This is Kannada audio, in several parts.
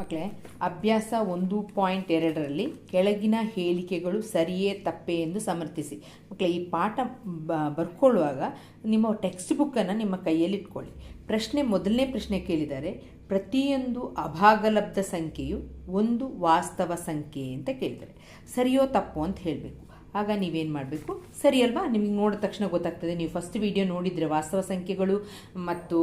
ಮಕ್ಕಳೇ ಅಭ್ಯಾಸ ಒಂದು ಪಾಯಿಂಟ್ ಎರಡರಲ್ಲಿ ಕೆಳಗಿನ ಹೇಳಿಕೆಗಳು ಸರಿಯೇ ತಪ್ಪೇ ಎಂದು ಸಮರ್ಥಿಸಿ. ಮಕ್ಕಳೇ ಈ ಪಾಠ ಬರ್ಕೊಳ್ಳುವಾಗ ನಿಮ್ಮ ಟೆಕ್ಸ್ಟ್ ಬುಕ್ಕನ್ನು ನಿಮ್ಮ ಕೈಯಲ್ಲಿ ಇಟ್ಕೊಳ್ಳಿ ಪ್ರಶ್ನೆ, ಮೊದಲನೇ ಪ್ರಶ್ನೆ ಕೇಳಿದರೆ ಪ್ರತಿಯೊಂದು ಅಭಾಗಲಬ್ಧ ಸಂಖ್ಯೆಯು ಒಂದು ವಾಸ್ತವ ಸಂಖ್ಯೆ ಅಂತ ಕೇಳಿದ್ದಾರೆ ಸರಿಯೋ ತಪ್ಪು ಅಂತ ಹೇಳಬೇಕು. ಆಗ ನೀವೇನು ಮಾಡಬೇಕು? ಸರಿ ಅಲ್ವಾ? ನಿಮಗೆ ನೋಡಿದ ತಕ್ಷಣ ಗೊತ್ತಾಗ್ತದೆ. ನೀವು ಫಸ್ಟ್ ವಿಡಿಯೋ ನೋಡಿದರೆ ವಾಸ್ತವ ಸಂಖ್ಯೆಗಳು ಮತ್ತು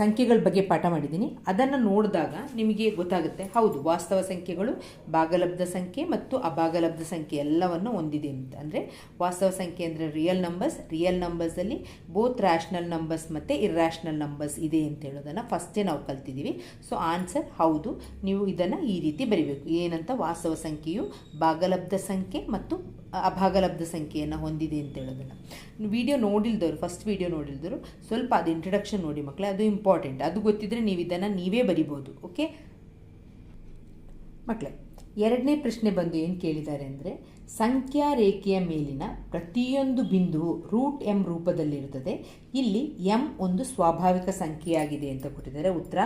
ಸಂಖ್ಯೆಗಳ ಬಗ್ಗೆ ಪಾಠ ಮಾಡಿದ್ದೀನಿ. ಅದನ್ನು ನೋಡಿದಾಗ ನಿಮಗೆ ಗೊತ್ತಾಗುತ್ತೆ. ಹೌದು, ವಾಸ್ತವ ಸಂಖ್ಯೆಗಳು, ಭಾಗಲಬ್ಧ ಸಂಖ್ಯೆ ಮತ್ತು ಅಭಾಗಲಬ್ಧ ಸಂಖ್ಯೆ ಎಲ್ಲವನ್ನು ಹೊಂದಿದೆ ಅಂತ. ಅಂದರೆ ವಾಸ್ತವ ಸಂಖ್ಯೆ ಅಂದರೆ ರಿಯಲ್ ನಂಬರ್ಸ್ ರಿಯಲ್ ನಂಬರ್ಸಲ್ಲಿ ಬೋತ್ ರ್ಯಾಷನಲ್ ನಂಬರ್ಸ್ ಮತ್ತು ಇರ್ರ್ಯಾಷನಲ್ ನಂಬರ್ಸ್ ಇದೆ ಅಂತ ಹೇಳೋದನ್ನು ಫಸ್ಟೇ ನಾವು ಕಲ್ತಿದ್ದೀವಿ. ಸೊ ಆನ್ಸರ್ ಹೌದು. ನೀವು ಇದನ್ನು ಈ ರೀತಿ ಬರಿಬೇಕು. ಏನಂತ? ವಾಸ್ತವ ಸಂಖ್ಯೆಯು, ಭಾಗಲಬ್ಧ ಸಂಖ್ಯೆ ಮತ್ತು ಅಭಾಗಲಬ್ಧ ಸಂಖ್ಯೆಯನ್ನು ಹೊಂದಿದೆ ಅಂತ ಹೇಳೋದನ್ನು. ವಿಡಿಯೋ ನೋಡಿಲ್ದವರು ಫಸ್ಟ್ ವಿಡಿಯೋ ನೋಡಿಲ್ದವರು, ಸ್ವಲ್ಪ ಅದು ಇಂಟ್ರಡಕ್ಷನ್ ನೋಡಿ ಮಕ್ಕಳೇ ಅದು ಇಂಪಾರ್ಟೆಂಟ್ ಅದು ಗೊತ್ತಿದ್ರೆ ನೀವು ಇದನ್ನು ನೀವೇ ಬರಿಬೋದು ಓಕೆ ಮಕ್ಕಳೇ ಎರಡನೇ ಪ್ರಶ್ನೆ ಬಂದು ಏನು ಕೇಳಿದ್ದಾರೆ ಅಂದರೆ, ಸಂಖ್ಯಾ ರೇಖೆಯ ಮೇಲಿನ ಪ್ರತಿಯೊಂದು ಬಿಂದುವು ರೂಟ್ ಎಂ ರೂಪದಲ್ಲಿರುತ್ತದೆ. ಇಲ್ಲಿ ಎಂ ಒಂದು ಸ್ವಾಭಾವಿಕ ಸಂಖ್ಯೆಯಾಗಿದೆ ಅಂತ ಕೊಟ್ಟಿದ್ದಾರೆ. ಉತ್ತರ,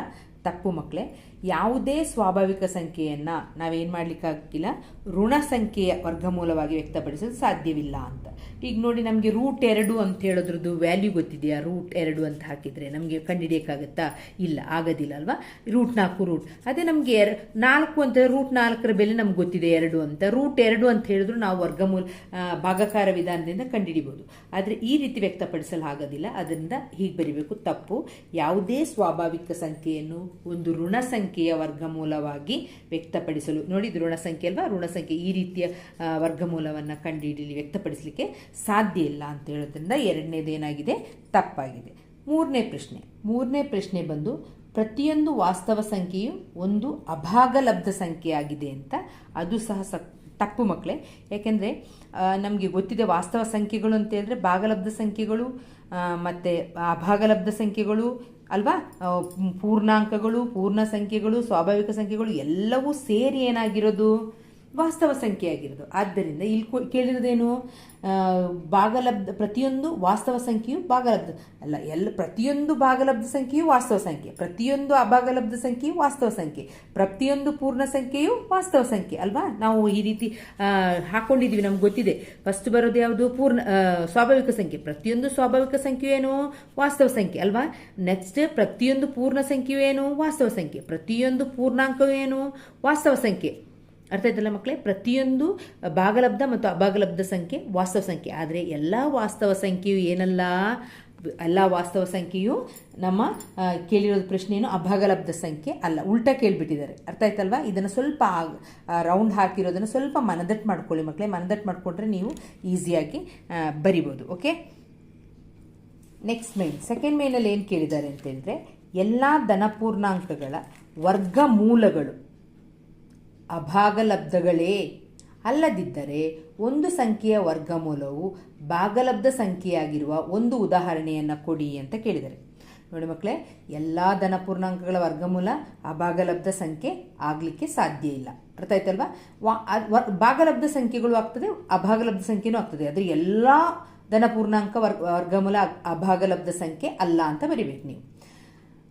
ತಪ್ಪು ಮಕ್ಕಳೇ ಯಾವುದೇ ಸ್ವಾಭಾವಿಕ ಸಂಖ್ಯೆಯನ್ನು ನಾವೇನು ಮಾಡಲಿಕ್ಕಾಗಿಲ್ಲ ಋಣ ಸಂಖ್ಯೆಯ ವರ್ಗಮೂಲವಾಗಿ ವ್ಯಕ್ತಪಡಿಸಲು ಸಾಧ್ಯವಿಲ್ಲ ಅಂತ. ಈಗ ನೋಡಿ, ನಮಗೆ ರೂಟ್ ಎರಡು ಅಂತ ಹೇಳೋದ್ರದ್ದು ವ್ಯಾಲ್ಯೂ ಗೊತ್ತಿದೆಯಾ? ರೂಟ್ ಎರಡು ಅಂತ ಹಾಕಿದರೆ ನಮಗೆ ಕಂಡುಹಿಡಿಯೋಕ್ಕಾಗತ್ತಾ? ಇಲ್ಲ, ಆಗೋದಿಲ್ಲ ಅಲ್ವಾ? ರೂಟ್ ನಾಲ್ಕು ರೂಟ್ ಅದೇ ನಮಗೆ ಎರ, ನಾಲ್ಕು ಅಂತ ರೂಟ್ ನಾಲ್ಕರ ಬೆಲೆ ನಮ್ಗೆ ಗೊತ್ತಿದೆ ಎರಡು ಅಂತ. ರೂಟ್ ಎರಡು ಅಂತ ಹೇಳಿದ್ರು ನಾವು ವರ್ಗಮೂಲ ಭಾಗಕಾರ ವಿಧಾನದಿಂದ ಕಂಡಿಡಿಬೋದು ಆದರೆ ಈ ರೀತಿ ವ್ಯಕ್ತಪಡಿಸಲು ಆಗೋದಿಲ್ಲ ಅದರಿಂದ ಹೀಗೆ ಬರಿಬೇಕು, ತಪ್ಪು. ಯಾವುದೇ ಸ್ವಾಭಾವಿಕ ಸಂಖ್ಯೆಯನ್ನು ಒಂದು ಋಣ ಸಂಖ್ಯೆಯ ವರ್ಗಮೂಲವಾಗಿ ವ್ಯಕ್ತಪಡಿಸಲು ನೋಡಿ ಋಣ ಸಂಖ್ಯೆ ಅಲ್ವಾ? ಋಣ ಸಂಖ್ಯೆ ಈ ರೀತಿಯ ವರ್ಗಮೂಲವನ್ನು ಕಂಡುಹಿಡಿಯಲಿ, ವ್ಯಕ್ತಪಡಿಸಲಿಕ್ಕೆ ಸಾಧ್ಯ ಇಲ್ಲ ಅಂತ ಹೇಳೋದ್ರಿಂದ ಎರಡನೇದೇನಾಗಿದೆ? ತಪ್ಪಾಗಿದೆ. ಮೂರನೇ ಪ್ರಶ್ನೆ. ಮೂರನೇ ಪ್ರಶ್ನೆ ಬಂದು, ಪ್ರತಿಯೊಂದು ವಾಸ್ತವ ಸಂಖ್ಯೆಯು ಒಂದು ಅಭಾಗಲಬ್ಧ ಸಂಖ್ಯೆಯಾಗಿದೆ ಅಂತ. ಅದು ಸಹ ಸ ತಪ್ಪು ಮಕ್ಕಳೇ ಯಾಕೆಂದರೆ ನಮಗೆ ಗೊತ್ತಿದೆ ವಾಸ್ತವ ಸಂಖ್ಯೆಗಳು ಅಂತ ಹೇಳಿದ್ರೆ ಭಾಗಲಬ್ಧ ಸಂಖ್ಯೆಗಳು ಮತ್ತೆ ಅಭಾಗಲಬ್ಧ ಸಂಖ್ಯೆಗಳು ಅಲ್ವಾ? ಪೂರ್ಣಾಂಕಗಳು ಪೂರ್ಣ ಸಂಖ್ಯೆಗಳು ಸ್ವಾಭಾವಿಕ ಸಂಖ್ಯೆಗಳು ಎಲ್ಲವೂ ಸೇರಿ ಏನಾಗಿರೋದು? ವಾಸ್ತವ ಸಂಖ್ಯೆಯಾಗಿರೋದು ಆದ್ದರಿಂದ ಇಲ್ಲಿ ಕೇಳಿರೋದೇನು? ಭಾಗಲಬ್ಧ, ಪ್ರತಿಯೊಂದು ವಾಸ್ತವ ಸಂಖ್ಯೆಯು ಭಾಗಲಬ್ಧ. ಅಲ್ಲ, ಎಲ್ಲ, ಪ್ರತಿಯೊಂದು ಭಾಗಲಬ್ಧ ಸಂಖ್ಯೆಯು ವಾಸ್ತವ ಸಂಖ್ಯೆ. ಪ್ರತಿಯೊಂದು ಅಭಾಗಲಬ್ಧ ಸಂಖ್ಯೆಯು ವಾಸ್ತವ ಸಂಖ್ಯೆ. ಪ್ರತಿಯೊಂದು ಪೂರ್ಣ ಸಂಖ್ಯೆಯು ವಾಸ್ತವ ಸಂಖ್ಯೆ, ಅಲ್ವಾ? ನಾವು ಈ ರೀತಿ ಹಾಕೊಂಡಿದ್ದೀವಿ, ನಮ್ಗೆ ಗೊತ್ತಿದೆ. ಫಸ್ಟ್ ಬರೋದು ಯಾವುದು? ಪೂರ್ಣ ಸ್ವಾಭಾವಿಕ ಸಂಖ್ಯೆ. ಪ್ರತಿಯೊಂದು ಸ್ವಾಭಾವಿಕ ಸಂಖ್ಯೆ ಏನು? ವಾಸ್ತವ ಸಂಖ್ಯೆ, ಅಲ್ವಾ? ನೆಕ್ಸ್ಟ್ ಪ್ರತಿಯೊಂದು ಪೂರ್ಣ ಸಂಖ್ಯೆಯು ಏನು? ವಾಸ್ತವ ಸಂಖ್ಯೆ. ಪ್ರತಿಯೊಂದು ಪೂರ್ಣಾಂಕವೇನು ವಾಸ್ತವ ಸಂಖ್ಯೆ. ಅರ್ಥ ಆಯ್ತಲ್ಲ ಮಕ್ಕಳೇ? ಪ್ರತಿಯೊಂದು ಭಾಗಲಬ್ಧ ಮತ್ತು ಅಭಾಗಲಬ್ಧ ಸಂಖ್ಯೆ ವಾಸ್ತವ ಸಂಖ್ಯೆ. ಆದರೆ ಎಲ್ಲ ವಾಸ್ತವ ಸಂಖ್ಯೆಯು ಏನಲ್ಲ? ಎಲ್ಲ ವಾಸ್ತವ ಸಂಖ್ಯೆಯು ನಮ್ಮ ಕೇಳಿರೋದು ಪ್ರಶ್ನೆ ಏನು ಅಭಾಗಲಬ್ಧ ಸಂಖ್ಯೆ ಅಲ್ಲ. ಉಲ್ಟಾ ಕೇಳಿಬಿಟ್ಟಿದ್ದಾರೆ. ಅರ್ಥ ಆಯ್ತಲ್ವಾ? ಇದನ್ನು ಸ್ವಲ್ಪ ರೌಂಡ್ ಹಾಕಿರೋದನ್ನು ಸ್ವಲ್ಪ ಮನದಟ್ಟು ಮಾಡ್ಕೊಳ್ಳಿ ಮಕ್ಕಳೇ. ಮನದಟ್ಟು ಮಾಡಿಕೊಂಡ್ರೆ ನೀವು ಈಸಿಯಾಗಿ ಬರಿಬೋದು. ಓಕೆ? ನೆಕ್ಸ್ಟ್ ಮೇನ್ ಸೆಕೆಂಡ್ ಮೇನಲ್ಲಿ ಏನು ಕೇಳಿದ್ದಾರೆ ಅಂತ ಹೇಳಿದ್ರೆ, ಎಲ್ಲ ಧನಪೂರ್ಣಾಂಕಗಳ ವರ್ಗಮೂಲಗಳು ಅಭಾಗಲಬ್ಧಗಳೇ. ಅಲ್ಲದಿದ್ದರೆ ಒಂದು ಸಂಖ್ಯೆಯ ವರ್ಗಮೂಲವು ಭಾಗಲಬ್ಧ ಸಂಖ್ಯೆಯಾಗಿರುವ ಒಂದು ಉದಾಹರಣೆಯನ್ನು ಕೊಡಿ ಅಂತ ಕೇಳಿದರೆ. ನೋಡಿ ಮಕ್ಕಳೇ, ಎಲ್ಲ ಧನಪೂರ್ಣಾಂಕಗಳ ವರ್ಗಮೂಲ ಅಭಾಗಲಬ್ಧ ಸಂಖ್ಯೆ ಆಗಲಿಕ್ಕೆ ಸಾಧ್ಯ ಇಲ್ಲ. ಅರ್ಥ ಆಯ್ತಲ್ವಾ? ಭಾಗಲಬ್ಧ ಸಂಖ್ಯೆಗಳು ಆಗ್ತದೆ, ಅಭಾಗಲಬ್ಧ ಸಂಖ್ಯೆನೂ ಆಗ್ತದೆ. ಆದರೆ ಎಲ್ಲ ಧನಪೂರ್ಣಾಂಕ ವರ್ಗ ವರ್ಗಮೂಲ ಅಭಾಗಲಬ್ಧ ಸಂಖ್ಯೆ ಅಲ್ಲ ಅಂತ ಬರಿಬೇಕು ನೀವು.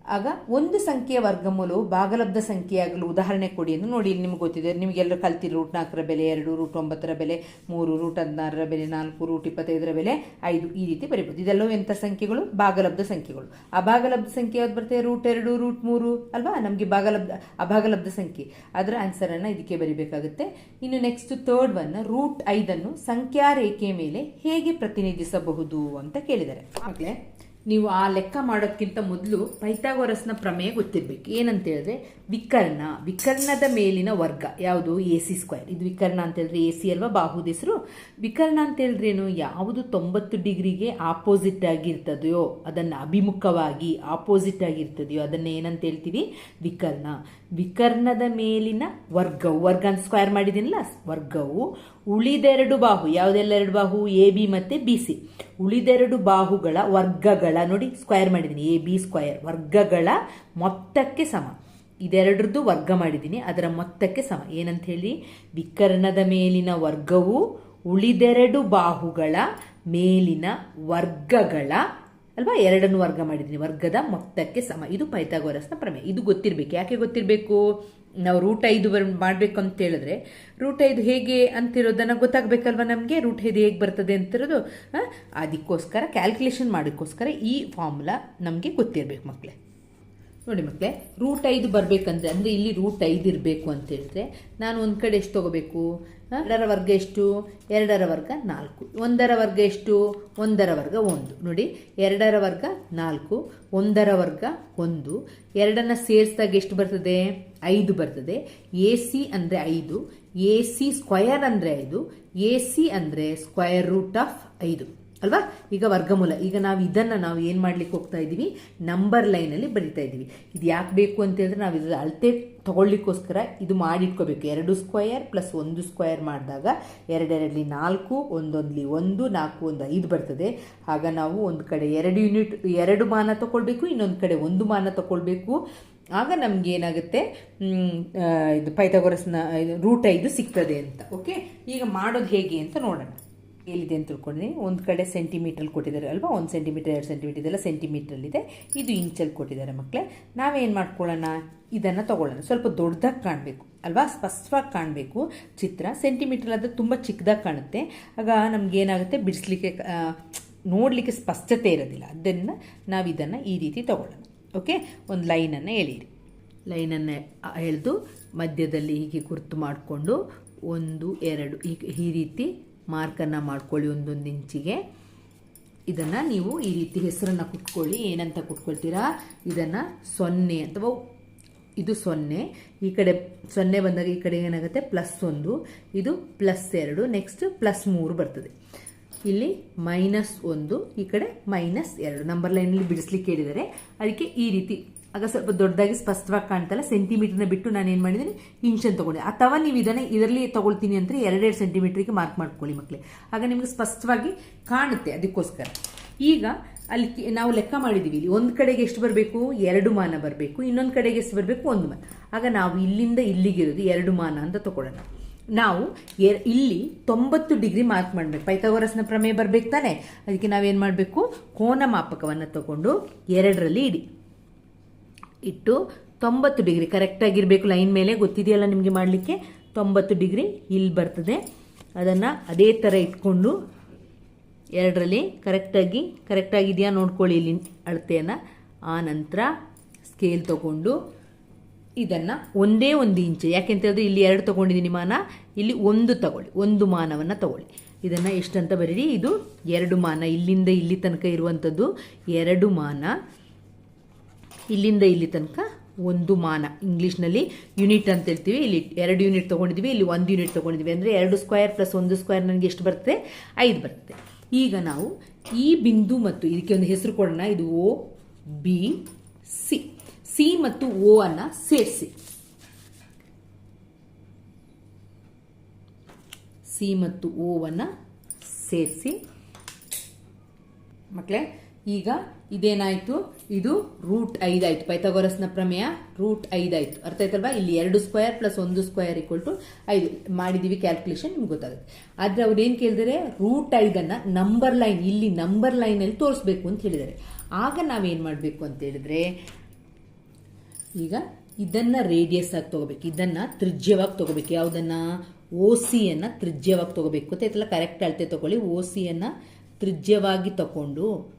ಆಗ ಒಂದು ಸಂಖ್ಯೆಯ ವರ್ಗಮೂಲವು ಭಾಗಲಬ್ಧ ಸಂಖ್ಯೆಯಾಗಲು ಉದಾಹರಣೆ ಕೊಡಿ ಎಂದು ನೋಡಿ, ಇಲ್ಲಿ ನಿಮ್ಗೆ ಗೊತ್ತಿದೆ. ನಿಮಗೆಲ್ಲರೂ ಕಲ್ತಿರಿ, ರೂಟ್ ನಾಲ್ಕರ ಬೆಲೆ, ಎರಡು, ರೂಟ್ ಒಂಬತ್ತರ ಬೆಲೆ, ಮೂರು, ರೂಟ್ ಹದಿನಾರರ ಬೆಲೆ, ನಾಲ್ಕು, ರೂಟ್ ಇಪ್ಪತ್ತೈದರ ಬೆಲೆ, ಐದು ಈ ರೀತಿ ಬರೀಬೋದು ಇದೆಲ್ಲವೂ ಎಂಥ ಸಂಖ್ಯೆಗಳು? ಭಾಗಲಬ್ಧ ಸಂಖ್ಯೆಗಳು. ಅಭಾಗಲಬ್ಧ ಸಂಖ್ಯೆ ಯಾವ್ದು ಬರ್ತದೆ? ರೂಟ್ ಎರಡು, ರೂಟ್ ಮೂರು, ಅಲ್ವಾ? ನಮಗೆ ಭಾಗಲಬ್ಧ ಅಭಾಗಲಬ್ಧ ಸಂಖ್ಯೆ. ಅದರ ಆನ್ಸರನ್ನು ಇದಕ್ಕೆ ಬರಿಬೇಕಾಗುತ್ತೆ. ಇನ್ನು ನೆಕ್ಸ್ಟ್ ಥರ್ಡ್ ಒನ್ ರೂಟ್ ಐದನ್ನು ಸಂಖ್ಯಾ ರೇಖೆ ಮೇಲೆ ಹೇಗೆ ಪ್ರತಿನಿಧಿಸಬಹುದು ಅಂತ ಕೇಳಿದ್ದಾರೆ. ಮಕ್ಕಳೇ ನೀವು ಆ ಲೆಕ್ಕ ಮಾಡೋಕ್ಕಿಂತ ಮೊದಲು ಪೈಥಾಗೋರಸ್ನ ಪ್ರಮೇಯ ಗೊತ್ತಿರಬೇಕು. ಏನಂತ ಹೇಳಿದ್ರೆ ವಿಕರ್ಣ. ವಿಕರ್ಣದ ಮೇಲಿನ ವರ್ಗ. ಯಾವುದು? A C square. ಇದು ವಿಕರ್ಣ ಅಂತ ಹೇಳಿದ್ರೆ ಎ ಸಿ ಅಲ್ವಾ? ಬಾಹುದ ಹೆಸರು. ವಿಕರ್ಣ ಅಂತ ಹೇಳಿದ್ರೆ ಏನು? ಯಾವುದು ತೊಂಬತ್ತು ಡಿಗ್ರಿಗೆ ಆಪೋಸಿಟ್ ಆಗಿರ್ತದೆಯೋ, ಅದನ್ನು ಅಭಿಮುಖವಾಗಿ ಆಪೋಸಿಟ್ ಆಗಿರ್ತದೆಯೋ ಅದನ್ನು ಏನಂತ ಹೇಳ್ತೀವಿ ವಿಕರ್ಣ. ವಿಕರ್ಣದ ಮೇಲಿನ ವರ್ಗವು, ವರ್ಗ ಸ್ಕ್ವೇರ್ ಮಾಡಿದ್ದೀನಲ್ಲ ವರ್ಗವು ಉಳಿದೆರಡು ಬಾಹು, ಯಾವುದೆಲ್ಲ ಎರಡು ಬಾಹು? ಎ ಬಿ ಮತ್ತು ಬಿ ಸಿ ಉಳಿದೆರಡು ಬಾಹುಗಳ ವರ್ಗಗಳ, ನೋಡಿ ಸ್ಕ್ವೇರ್ ಮಾಡಿದ್ದೀನಿ ಎ ಬಿ ಸ್ಕ್ವೇರ್ ವರ್ಗಗಳ ಮೊತ್ತಕ್ಕೆ ಸಮ. ಇದೆರಡರದ್ದು ವರ್ಗ ಮಾಡಿದ್ದೀನಿ ಅದರ ಮೊತ್ತಕ್ಕೆ ಸಮ. ಏನಂತ ಹೇಳಿ? ವಿಕರ್ಣದ ಮೇಲಿನ ವರ್ಗವು ಉಳಿದೆರಡು ಬಾಹುಗಳ ಮೇಲಿನ ವರ್ಗಗಳ ಅಲ್ವಾ? ಎರಡನ್ನು ವರ್ಗ ಮಾಡಿದ್ದೀನಿ. ವರ್ಗದ ಮೊತ್ತಕ್ಕೆ ಸಮ. ಇದು ಪೈಥಾಗೋರಸ್ನ ಪ್ರಮೇಯ. ಇದು ಗೊತ್ತಿರಬೇಕು. ಯಾಕೆ ಗೊತ್ತಿರಬೇಕು? ನಾವು ರೂಟ್ ಐದು ಬರ್ ಮಾಡಬೇಕು ಅಂತ ಹೇಳಿದ್ರೆ, ರೂಟ್ ಐದು ಹೇಗೆ ಅಂತಿರೋದನ್ನು ಗೊತ್ತಾಗಬೇಕಲ್ವ ನಮಗೆ? ರೂಟ್ ಐದು ಹೇಗೆ ಬರ್ತದೆ ಅಂತಿರೋದು ಅದಕ್ಕೋಸ್ಕರ ಕ್ಯಾಲ್ಕುಲೇಷನ್ ಮಾಡೋಕ್ಕೋಸ್ಕರ ಈ ಫಾರ್ಮುಲಾ ನಮಗೆ ಗೊತ್ತಿರಬೇಕು ಮಕ್ಕಳೇ ನೋಡಿ ಮಕ್ಕಳೇ ರೂಟ್ ಐದು ಬರಬೇಕಂದ್ರೆ, ಅಂದರೆ ಇಲ್ಲಿ ರೂಟ್ ಐದು ಇರಬೇಕು ಅಂತ ಹೇಳಿದ್ರೆ, ನಾನು ಒಂದು ಕಡೆ ಎಷ್ಟು ತೊಗೋಬೇಕು? ಎರಡರ ವರ್ಗ ಎಷ್ಟು? ಎರಡರ ವರ್ಗ ನಾಲ್ಕು. ಒಂದರ ವರ್ಗ ಎಷ್ಟು? ಒಂದರ ವರ್ಗ ಒಂದು. ನೋಡಿ, ಎರಡರ ವರ್ಗ ನಾಲ್ಕು, ಒಂದರ ವರ್ಗ ಒಂದು. ಎರಡನ್ನ ಸೇರಿಸಿದಾಗ ಎಷ್ಟು ಬರ್ತದೆ? ಐದು ಬರ್ತದೆ. ಎ ಸಿ ಅಂದರೆ ಐದು, ಎ ಸಿ ಸ್ಕ್ವಯರ್ ಅಂದರೆ ಐದು, ಎ ಸಿ ಅಂದರೆ ಸ್ಕ್ವಯರ್ ರೂಟ್ ಆಫ್ ಐದು. ಅಲ್ವಾ? ಈಗ ವರ್ಗಮೂಲ. ಈಗ ನಾವು ಇದನ್ನು ನಾವು ಏನು ಮಾಡ್ಲಿಕ್ಕೆ ಹೋಗ್ತಾ ಇದ್ದೀವಿ ನಂಬರ್ ಲೈನಲ್ಲಿ ಬರಿತಾ ಇದ್ದೀವಿ ಇದು ಯಾಕೆ ಬೇಕು ಅಂತೇಳಿದ್ರೆ ನಾವು ಇದು ಅಳತೆ ತಗೊಳ್ಳಿಕ್ಕೋಸ್ಕರ ಇದು ಮಾಡಿಟ್ಕೋಬೇಕು. ಎರಡು ಸ್ಕ್ವಯರ್ ಪ್ಲಸ್ ಒಂದು ಸ್ಕ್ವಯರ್ ಮಾಡಿದಾಗ ಎರಡೆರಡಲಿ ನಾಲ್ಕು, ಒಂದೊಂದಲಿ ಒಂದು, ನಾಲ್ಕು, ಒಂದು ಐದು ಬರ್ತದೆ. ಆಗ ನಾವು ಒಂದು ಕಡೆ ಎರಡು ಯೂನಿಟ್ ಎರಡು ಮಾನ ತಗೊಳ್ಬೇಕು, ಇನ್ನೊಂದು ಕಡೆ ಒಂದು ಮಾನ ತಗೊಳ್ಬೇಕು. ಆಗ ನಮ್ಗೆ ಏನಾಗುತ್ತೆ? ಇದು ಪೈಥಾಗೊರಸ್ನ ರೂಟ್ ಐದು ಸಿಗ್ತದೆ ಅಂತ. ಓಕೆ ಈಗ ಮಾಡೋದು ಹೇಗೆ ಅಂತ ನೋಡೋಣ. ಎಲ್ಲಿದೆ ಅಂತ ತಿಳ್ಕೊಂಡ್ರೆ ಒಂದು ಕಡೆ ಸೆಂಟಿಮೀಟ್ರಲ್ಲಿ ಕೊಟ್ಟಿದ್ದಾರೆ ಅಲ್ವಾ? ಒಂದು ಸೆಂಟಿಮೀಟರ್ ಎರಡು ಸೆಂಟಿಮೀಟರ್ ಇದೆಲ್ಲ ಸೆಂಟಿಮೀಟ್ರಲ್ಲಿದೆ ಇದು. ಇಂಚಲ್ಲಿ ಕೊಟ್ಟಿದ್ದಾರೆ ಮಕ್ಕಳೇ ನಾವೇನು ಮಾಡ್ಕೊಳ್ಳೋಣ? ಇದನ್ನು ತಗೊಳ್ಳೋಣ. ಸ್ವಲ್ಪ ದೊಡ್ಡದಾಗಿ ಕಾಣಬೇಕು. ಅಲ್ವಾ? ಸ್ಪಷ್ಟವಾಗಿ ಕಾಣಬೇಕು. ಚಿತ್ರ ಸೆಂಟಿಮೀಟರ್ ಆದರೆ ತುಂಬ ಚಿಕ್ಕದಾಗಿ ಕಾಣುತ್ತೆ. ಆಗ ನಮಗೇನಾಗುತ್ತೆ ಬಿಡಿಸ್ಲಿಕ್ಕೆ ನೋಡಲಿಕ್ಕೆ ಸ್ಪಷ್ಟತೆ ಇರೋದಿಲ್ಲ. ಅದನ್ನು ನಾವು ಇದನ್ನು ಈ ರೀತಿ ತಗೊಳ್ಳೋಣ. ಓಕೆ ಒಂದು ಲೈನನ್ನು ಎಳೀರಿ ಲೈನನ್ನು ಎಳೆದು ಮಧ್ಯದಲ್ಲಿ ಹೀಗೆ ಗುರುತು ಮಾಡಿಕೊಂಡು ಒಂದು, ಎರಡು ಹೀಗೆ ಈ ರೀತಿ ಮಾರ್ಕನ್ನು ಮಾಡ್ಕೊಳ್ಳಿ ಒಂದೊಂದು ಇಂಚಿಗೆ. ಇದನ್ನು ನೀವು ಈ ರೀತಿ ಹೆಸರನ್ನು ಕುಟ್ಕೊಳ್ಳಿ. ಏನಂತ ಕುಟ್ಕೊಳ್ತೀರಾ? ಇದನ್ನು ಸೊನ್ನೆ ಅಥವಾ ಇದು ಸೊನ್ನೆ. ಈ ಕಡೆ ಸೊನ್ನೆ ಬಂದಾಗ ಈ ಕಡೆ ಏನಾಗುತ್ತೆ? ಪ್ಲಸ್ ಒಂದು. ಇದು ಪ್ಲಸ್ ಎರಡು. ನೆಕ್ಸ್ಟ್ ಪ್ಲಸ್ ಮೂರು ಬರ್ತದೆ. ಇಲ್ಲಿ ಮೈನಸ್ ಒಂದು, ಈ ಕಡೆ ಮೈನಸ್ ಎರಡು. ನಂಬರ್ ಲೈನಲ್ಲಿ ಬಿಡಿಸ್ಲಿಕ್ಕೆ ಹೇಳಿದರೆ ಅದಕ್ಕೆ ಈ ರೀತಿ ಆಗ ಸ್ವಲ್ಪ ದೊಡ್ಡದಾಗಿ ಸ್ಪಷ್ಟವಾಗಿ ಕಾಣ್ತಲ್ಲ ಸೆಂಟಿಮೀಟರ್ನ ಬಿಟ್ಟು ನಾನು ಏನು ಮಾಡಿದ್ದೀನಿ, ಇಂಚನ್ನು ತೊಗೊಂಡೆ. ಅಥವಾ ನೀವು ಇದನ್ನು ಇದರಲ್ಲಿ ತೊಗೊಳ್ತೀನಿ ಅಂದರೆ ಎರಡೆರಡು ಸೆಂಟಿಮೀಟ್ರಿಗೆ ಮಾರ್ಕ್ ಮಾಡ್ಕೊಳ್ಳಿ ಮಕ್ಕಳೇ ಆಗ ನಿಮಗೆ ಸ್ಪಷ್ಟವಾಗಿ ಕಾಣುತ್ತೆ ಅದಕ್ಕೋಸ್ಕರ. ಈಗ ಅಲ್ಲಿ ನಾವು ಲೆಕ್ಕ ಮಾಡಿದ್ದೀವಿ ಇಲ್ಲಿ. ಒಂದು ಕಡೆಗೆ ಎಷ್ಟು ಬರಬೇಕು? ಎರಡು ಮಾನ ಬರಬೇಕು. ಇನ್ನೊಂದು ಕಡೆಗೆ ಎಷ್ಟು ಬರಬೇಕು? ಒಂದು ಮಾನ. ಆಗ ನಾವು ಇಲ್ಲಿಂದ ಇಲ್ಲಿಗಿರೋದು ಎರಡು ಮಾನ ಅಂತ ತಗೊಳ್ಳೋಣ. ನಾವು ಇಲ್ಲಿ ತೊಂಬತ್ತು ಡಿಗ್ರಿ ಮಾರ್ಕ್ ಮಾಡಬೇಕು. ಪೈಥಾಗೋರಸ್ನ ಪ್ರಮೇಯ ಬರಬೇಕು ತಾನೆ? ಅದಕ್ಕೆ ನಾವೇನು ಮಾಡಬೇಕು? ಕೋನ ಮಾಪಕವನ್ನು ತಗೊಂಡು ಎರಡರಲ್ಲಿ ಇಡಿ. ಇಟ್ಟು ತೊಂಬತ್ತು ಡಿಗ್ರಿ ಕರೆಕ್ಟಾಗಿರಬೇಕು ಲೈನ್ ಮೇಲೆ, ಗೊತ್ತಿದೆಯಲ್ಲ ನಿಮಗೆ ಮಾಡಲಿಕ್ಕೆ? ತೊಂಬತ್ತು ಡಿಗ್ರಿ ಇಲ್ಲಿ ಬರ್ತದೆ. ಅದನ್ನು ಅದೇ ಥರ ಇಟ್ಕೊಂಡು ಎರಡರಲ್ಲಿ ಕರೆಕ್ಟಾಗಿ ಕರೆಕ್ಟಾಗಿದೆಯಾ ನೋಡ್ಕೊಳ್ಳಿ ಇಲ್ಲಿ ಅಳತೆಯನ್ನು. ಆ ನಂತರ ಸ್ಕೇಲ್ ತಗೊಂಡು ಇದನ್ನು ಒಂದೇ ಒಂದು ಇಂಚು ಯಾಕೆಂತ ಹೇಳಿದ್ರೆ ಇಲ್ಲಿ ಎರಡು ತಗೊಂಡಿದ್ದೀನಿ ಮಾನ, ಇಲ್ಲಿ ಒಂದು ತಗೊಳ್ಳಿ, ಒಂದು ಮಾನವನ್ನು ತಗೊಳ್ಳಿ. ಇದನ್ನು ಎಷ್ಟಂತ ಬರೀರಿ, ಇದು ಎರಡು ಮಾನ, ಇಲ್ಲಿಂದ ಇಲ್ಲಿ ತನಕ ಇರುವಂಥದ್ದು ಎರಡು ಮಾನ. ಇಲ್ಲಿಂದ ಇಲ್ಲಿ ತನಕ ಒಂದು ಮಾನ. ಇಂಗ್ಲೀಷ್ನಲ್ಲಿ ಯೂನಿಟ್ ಅಂತ ಹೇಳ್ತೀವಿ. ಇಲ್ಲಿ ಎರಡು ಯೂನಿಟ್ ತೊಗೊಂಡಿದ್ವಿ ಇಲ್ಲಿ ಒಂದು ಯೂನಿಟ್ ತೊಗೊಂಡಿದ್ವಿ ಅಂದರೆ ಎರಡು ಸ್ಕ್ವೇರ್ ಪ್ಲಸ್ ಒಂದು ಸ್ಕ್ವೇರ್ ನನಗೆ ಎಷ್ಟು ಬರುತ್ತೆ? ಐದು ಬರುತ್ತೆ. ಈಗ ನಾವು ಈ ಬಿಂದು ಮತ್ತು ಇದಕ್ಕೆ ಒಂದು ಹೆಸರು ಕೊಡೋಣ. ಇದು ಓ ಬಿ ಸಿ ಸಿ ಮತ್ತು ಓ ಅನ್ನು ಸೇರಿಸಿ. ಸಿ ಮತ್ತು ಓವನ್ನು ಸೇರಿಸಿ. ಮಕ್ಕಳೇ ಈಗ ಇದೇನಾಯಿತು? ಇದು ರೂಟ್ ಐದಾಯಿತು ಪೈಥಾಗೋರಸ್ನ ಪ್ರಮೇಯ ರೂಟ್ ಐದಾಯಿತು ಅರ್ಥ ಆಯ್ತಲ್ವಾ? ಇಲ್ಲಿ ಎರಡು ಸ್ಕ್ವೇರ್ ಪ್ಲಸ್ ಒಂದು ಸ್ಕ್ವೇರ್ ಈಕ್ವಲ್ ಟು ಐದು. ಮಾಡಿದ್ದೀವಿ ಕ್ಯಾಲ್ಕುಲೇಷನ್, ನಿಮ್ಗೆ ಗೊತ್ತಾಗುತ್ತೆ. ಆದರೆ ಅವ್ರು ಏನು ಕೇಳಿದರೆ? ರೂಟ್ ಐದನ್ನು ನಂಬರ್ ಲೈನ್, ಇಲ್ಲಿ ನಂಬರ್ ಲೈನಲ್ಲಿ ತೋರಿಸ್ಬೇಕು ಅಂತ ಹೇಳಿದ್ದಾರೆ ಆಗ ನಾವೇನು ಮಾಡಬೇಕು ಅಂತ ಹೇಳಿದ್ರೆ, ಈಗ ಇದನ್ನ ರೇಡಿಯಸ್ ಆಗಿ ತಗೋಬೇಕು. ಇದನ್ನ ತ್ರಿಜ್ಯವಾಗಿ ತಗೋಬೇಕು. ಯಾವುದನ್ನ? ಓ ಸಿಯನ್ನು ತ್ರಿಜ್ಯವಾಗಿ ತಗೋಬೇಕು ಗೊತ್ತಾಯ್ತಲ್ಲ ಕರೆಕ್ಟ್ ಅಳತೆ ತಗೊಳ್ಳಿ. ಓ ಸಿಯನ್ನು ತ್ರಿಜ್ಯವಾಗಿ ತಗೊಂಡು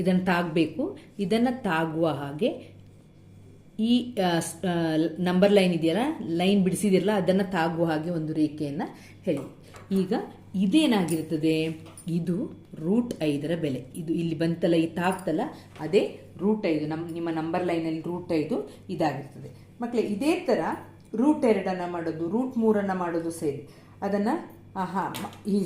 ಇದನ್ನು ತಾಗಬೇಕು. ಇದನ್ನು ತಾಗುವ ಹಾಗೆ ಈ ನಂಬರ್ ಲೈನ್ ಇದೆಯಲ್ಲ ಲೈನ್ ಬಿಡಿಸಿದಿರಲ್ಲ, ಅದನ್ನು ತಾಗುವ ಹಾಗೆ ಒಂದು ರೇಖೆಯನ್ನು ಹೇಳಿ. ಈಗ ಇದೇನಾಗಿರ್ತದೆ ಇದು ರೂಟ್ ಐದರ ಬೆಲೆ. ಇದು ಇಲ್ಲಿ ಬಂತಲ್ಲ, ಈ ತಾಗ್ತಲ್ಲ, ಅದೇ ರೂಟ್ ಐದು. ನಮ್ಮ ನಿಮ್ಮ ನಂಬರ್ ಲೈನಲ್ಲಿ ರೂಟ್ ಐದು ಇದಾಗಿರ್ತದೆ. ಮಕ್ಕಳೇ ಇದೇ ಥರ ರೂಟ್ ಎರಡನ್ನು ಮಾಡೋದು ರೂಟ್ ಮೂರನ್ನು ಮಾಡೋದು ಸೇರಿ. ಅದನ್ನು ಹಾಂ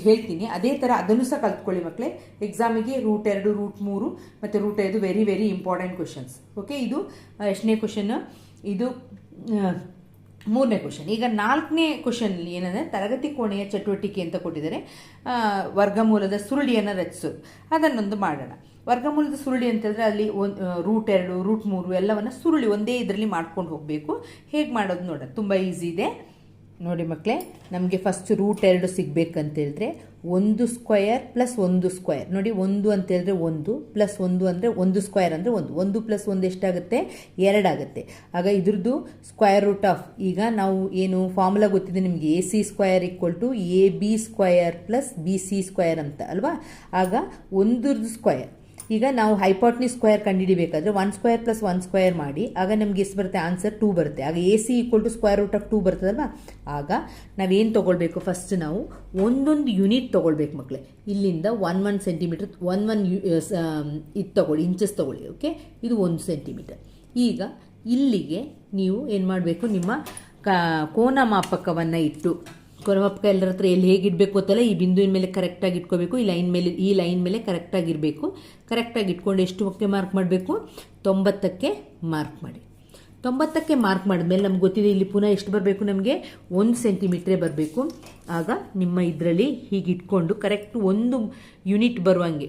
ಹೇಳ್ತೀನಿ. ಅದೇ ಥರ ಅದನ್ನು ಸಹ ಕಲ್ತ್ಕೊಳ್ಳಿ ಮಕ್ಕಳೇ ಎಕ್ಸಾಮಿಗೆ ರೂಟ್ ಎರಡು ರೂಟ್ ಮೂರು, ಮತ್ತು ರೂಟ್ ಐದು very very important questions okay ಇದು ಎಷ್ಟನೇ ಕ್ವಶನ್ ಇದು ಮೂರನೇ ಕ್ವಶನ್ ಈಗ ನಾಲ್ಕನೇ ಕ್ವಶನ್ ಏನಂದರೆ, ತರಗತಿ ಕೋಣೆಯ ಚಟುವಟಿಕೆ ಅಂತ ಕೊಟ್ಟಿದ್ದಾರೆ. ವರ್ಗಮೂಲದ ಸುರುಳಿಯನ್ನು ರಚಿಸೋದು ಅದನ್ನೊಂದು ಮಾಡೋಣ. ವರ್ಗಮೂಲದ ಸುರುಳಿ ಅಂತಂದರೆ ಅಲ್ಲಿ ಒಂದು ರೂಟ್ ಎರಡು ರೂಟ್ ಮೂರು ಎಲ್ಲವನ್ನು ಸುರುಳಿ ಒಂದೇ ಇದರಲ್ಲಿ ಮಾಡ್ಕೊಂಡು ಹೋಗಬೇಕು. ಹೇಗೆ ಮಾಡೋದು ನೋಡೋಣ. ತುಂಬ ಈಸಿ ಇದೆ. ನೋಡಿ ಮಕ್ಕಳೇ ನಮಗೆ ಫಸ್ಟ್ ರೂಟ್ ಎರಡು ಸಿಗಬೇಕಂತ ಹೇಳಿದ್ರೆ ಒಂದು ಸ್ಕ್ವಯರ್ ಪ್ಲಸ್ ಒಂದು ಸ್ಕ್ವಯರ್ ನೋಡಿ ಒಂದು ಅಂತ ಹೇಳಿದ್ರೆ ಒಂದು ಪ್ಲಸ್ ಒಂದು ಅಂದರೆ ಒಂದು ಸ್ಕ್ವಯರ್ ಅಂದರೆ ಒಂದು. ಒಂದು ಪ್ಲಸ್ ಒಂದು ಎಷ್ಟಾಗುತ್ತೆ? ಎರಡಾಗುತ್ತೆ ಆಗ ಇದ್ರದ್ದು ಸ್ಕ್ವಯರ್ ರೂಟ್ ಆಫ್ ಈಗ ನಾವು ಏನು ಫಾರ್ಮುಲಾ ಗೊತ್ತಿದೆ ನಿಮಗೆ? A C square equal to A B square plus B C square ಅಂತ ಅಲ್ವಾ? ಆಗ ಒಂದ್ರದ್ದು ಸ್ಕ್ವಯರ್ ಈಗ ನಾವು hypotenuse square ಕಂಡುಹಿಡಿಬೇಕಾದ್ರೆ one square plus one square ಮಾಡಿ, ಆಗ ನಮ್ಗೆ ಎಷ್ಟು ಬರುತ್ತೆ? ಆನ್ಸರ್ ಟೂ ಬರುತ್ತೆ. ಆಗ A C equal to square root of two ಬರ್ತದಲ್ವಾ? ಆಗ ನಾವೇನು ತೊಗೊಳ್ಬೇಕು ಫಸ್ಟ್ ನಾವು? ಒಂದೊಂದು ಯೂನಿಟ್ ತೊಗೊಳ್ಬೇಕು ಮಕ್ಕಳೇ ಇಲ್ಲಿಂದ one one centimetre one one ಇದು ತೊಗೊಳ್ಳಿ ಇಂಚಸ್ ತೊಗೊಳ್ಳಿ ಓಕೆ ಇದು ಒಂದು ಸೆಂಟಿಮೀಟರ್ ಈಗ ಇಲ್ಲಿಗೆ ನೀವು ಏನು ಮಾಡಬೇಕು? ನಿಮ್ಮ ಕ, ಕೋನ ಮಾಪಕವನ್ನು ಇಟ್ಟು ಕೊರಮಪ್ಪಕ ಎಲ್ಲರ ಹತ್ರ ಎಲ್ಲಿ ಹೇಗಿಡಬೇಕು ಗೊತ್ತಲ್ಲ? ಈ ಬಿಂದುವಿನ ಮೇಲೆ ಕರೆಕ್ಟಾಗಿ ಇಟ್ಕೋಬೇಕು, ಈ ಲೈನ್ ಮೇಲೆ, ಈ ಲೈನ್ ಮೇಲೆ ಕರೆಕ್ಟಾಗಿ ಇರಬೇಕು ಕರೆಕ್ಟಾಗಿ ಇಟ್ಕೊಂಡು ಎಷ್ಟು ಹೊಕ್ಕೆ ಮಾರ್ಕ್ ಮಾಡಬೇಕು? ತೊಂಬತ್ತಕ್ಕೆ ಮಾರ್ಕ್ ಮಾಡಿ. ತೊಂಬತ್ತಕ್ಕೆ ಮಾರ್ಕ್ ಮಾಡಿದ್ಮೇಲೆ ನಮ್ಗೆ ಗೊತ್ತಿದೆ ಇಲ್ಲಿ ಪುನಃ ಎಷ್ಟು ಬರಬೇಕು ನಮಗೆ? ಒಂದು ಸೆಂಟಿಮೀಟ್ರೇ ಬರಬೇಕು. ಆಗ ನಿಮ್ಮ ಇದರಲ್ಲಿ ಹೀಗೆ ಇಟ್ಕೊಂಡು ಕರೆಕ್ಟ್ ಒಂದು ಯೂನಿಟ್ ಬರುವಂಗೆ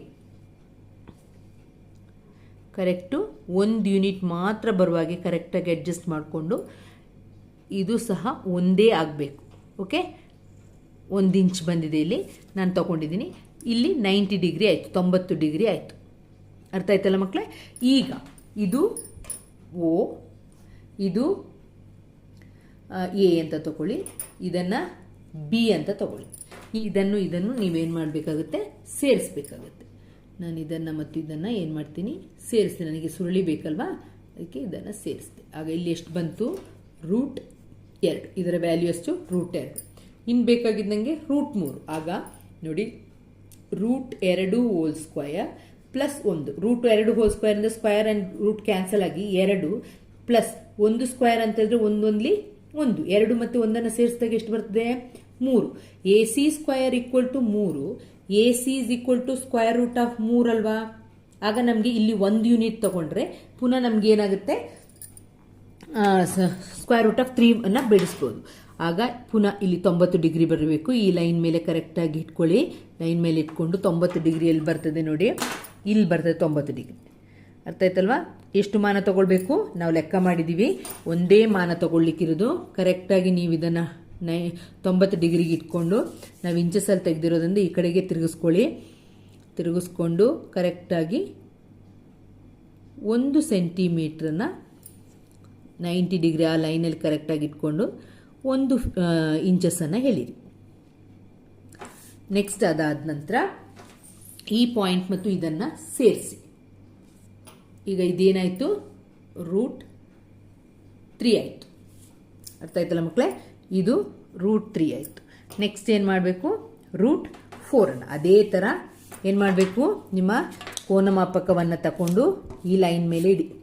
ಕರೆಕ್ಟು ಒಂದು ಯೂನಿಟ್ ಮಾತ್ರ ಬರುವಾಗೆ ಕರೆಕ್ಟಾಗಿ ಅಡ್ಜಸ್ಟ್ ಮಾಡಿಕೊಂಡು ಇದು ಸಹ ಒಂದೇ ಆಗಬೇಕು. ಓಕೆ ಒಂದು ಇಂಚ್ ಬಂದಿದೆ ಇಲ್ಲಿ. ನಾನು ತಗೊಂಡಿದ್ದೀನಿ ಇಲ್ಲಿ ನೈಂಟಿ ಡಿಗ್ರಿ ಆಯಿತು, ತೊಂಬತ್ತು ಡಿಗ್ರಿ ಆಯಿತು. ಅರ್ಥ ಆಯ್ತಲ್ಲ ಮಕ್ಕಳೇ ಈಗ ಇದು ಓ, ಇದು ಎ ಅಂತ ತಗೊಳ್ಳಿ. ಇದನ್ನು ಬಿ ಅಂತ ತಗೊಳ್ಳಿ. ಇದನ್ನು ಇದನ್ನು ನೀವೇನು ಮಾಡಬೇಕಾಗುತ್ತೆ? ಸೇರಿಸ್ಬೇಕಾಗುತ್ತೆ. ನಾನು ಇದನ್ನು ಮತ್ತು ಇದನ್ನು ಏನು ಮಾಡ್ತೀನಿ? ಸೇರಿಸ್ತೀನಿ ನನಗೆ ಸುರುಳಿ ಬೇಕಲ್ವಾ? ಅದಕ್ಕೆ ಇದನ್ನು ಸೇರಿಸ್ದೆ. ಆಗ ಇಲ್ಲಿ ಎಷ್ಟು ಬಂತು? ರೂಟ್ ಎರಡು. ಇದರ ವ್ಯಾಲ್ಯೂ ಎಷ್ಟು? ರೂಟ್ ಎರಡು. ಇನ್ನು ಬೇಕಾಗಿದ್ದಂಗೆ ರೂಟ್ ಮೂರು. ಆಗ ನೋಡಿ ರೂಟ್ ಎರಡು ಹೋಲ್ ಸ್ಕ್ವಯರ್ ಪ್ಲಸ್ ಒಂದು. ರೂಟ್ ಎರಡು ಹೋಲ್ ಸ್ಕ್ವಯರ್ ಅಂದರೆ ಸ್ಕ್ವಯರ್ ಆ್ಯಂಡ್ ರೂಟ್ ಕ್ಯಾನ್ಸಲ್ ಆಗಿ ಎರಡು ಪ್ಲಸ್ ಒಂದು ಸ್ಕ್ವಯರ್ ಅಂತ ಹೇಳಿದ್ರೆ ಒಂದೊಂದ್ಲಿ ಒಂದು. ಎರಡು ಮತ್ತು ಒಂದನ್ನು ಸೇರಿಸಿದಾಗ ಎಷ್ಟು ಬರ್ತದೆ? ಮೂರು. A C square equal to ಮೂರು. A C is equal to square root of ಮೂರಲ್ವಾ ಆಗ ನಮಗೆ ಇಲ್ಲಿ ಒಂದು ಯೂನಿಟ್ ತಗೊಂಡ್ರೆ ಪುನಃ ನಮ್ಗೆ ಏನಾಗುತ್ತೆ? ಸ್ಕ್ವಯರ್ ರೂಟ್ ಆಫ್ ತ್ರೀ ಅನ್ನ ಬಿಡಿಸ್ಬೋದು. ಆಗ ಪುನಃ ಇಲ್ಲಿ ತೊಂಬತ್ತು ಡಿಗ್ರಿ ಬರಬೇಕು. ಈ ಲೈನ್ ಮೇಲೆ ಕರೆಕ್ಟಾಗಿ ಇಟ್ಕೊಳ್ಳಿ. ಲೈನ್ ಮೇಲೆ ಇಟ್ಕೊಂಡು ತೊಂಬತ್ತು ಡಿಗ್ರಿ ಎಲ್ಲಿ ಬರ್ತದೆ ನೋಡಿ. ಇಲ್ಲಿ ಬರ್ತದೆ ತೊಂಬತ್ತು ಡಿಗ್ರಿ. ಅರ್ಥ ಆಯ್ತಲ್ವಾ? ಎಷ್ಟು ಮಾನ ತಗೊಳ್ಬೇಕು? ನಾವು ಲೆಕ್ಕ ಮಾಡಿದ್ದೀವಿ ಒಂದೇ ಮಾನ ತಗೊಳ್ಲಿಕ್ಕಿರೋದು ಕರೆಕ್ಟಾಗಿ ನೀವು ಇದನ್ನು ನೈ, ತೊಂಬತ್ತು ಡಿಗ್ರಿಗೆ ಇಟ್ಕೊಂಡು ನಾವು ಇಂಚಸಲ್ಲಿ ತೆಗೆದಿರೋದ್ರಿಂದ ಈ ಕಡೆಗೆ ತಿರುಗಿಸ್ಕೊಳ್ಳಿ. ತಿರುಗಿಸ್ಕೊಂಡು ಕರೆಕ್ಟಾಗಿ ಒಂದು ಸೆಂಟಿಮೀಟ್ರನ್ನ ನೈಂಟಿ ಡಿಗ್ರಿ ಆ ಲೈನಲ್ಲಿ ಕರೆಕ್ಟಾಗಿ ಇಟ್ಕೊಂಡು ಒಂದು ಇಂಚಸ್ಸನ್ನು ಹೇಳಿರಿ. ನೆಕ್ಸ್ಟ್ ಅದಾದ ನಂತರ ಈ ಪಾಯಿಂಟ್ ಮತ್ತು ಇದನ್ನು ಸೇರಿಸಿ. ಈಗ ಇದೇನಾಯಿತು? ರೂಟ್ ತ್ರೀ ಆಯಿತು. ಅರ್ಥ ಆಯ್ತಲ್ಲ ಮಕ್ಕಳೇ ಇದು ರೂಟ್ ತ್ರೀ ಆಯಿತು. ನೆಕ್ಸ್ಟ್ ಏನು ಮಾಡಬೇಕು? ರೂಟ್ ಫೋರನ್ನು ಅದೇ ಥರ ಏನು ಮಾಡಬೇಕು? ನಿಮ್ಮ ಕೋನಮಾಪಕವನ್ನು ತಗೊಂಡು ಈ ಲೈನ್ ಮೇಲೆ ಇಡಿ.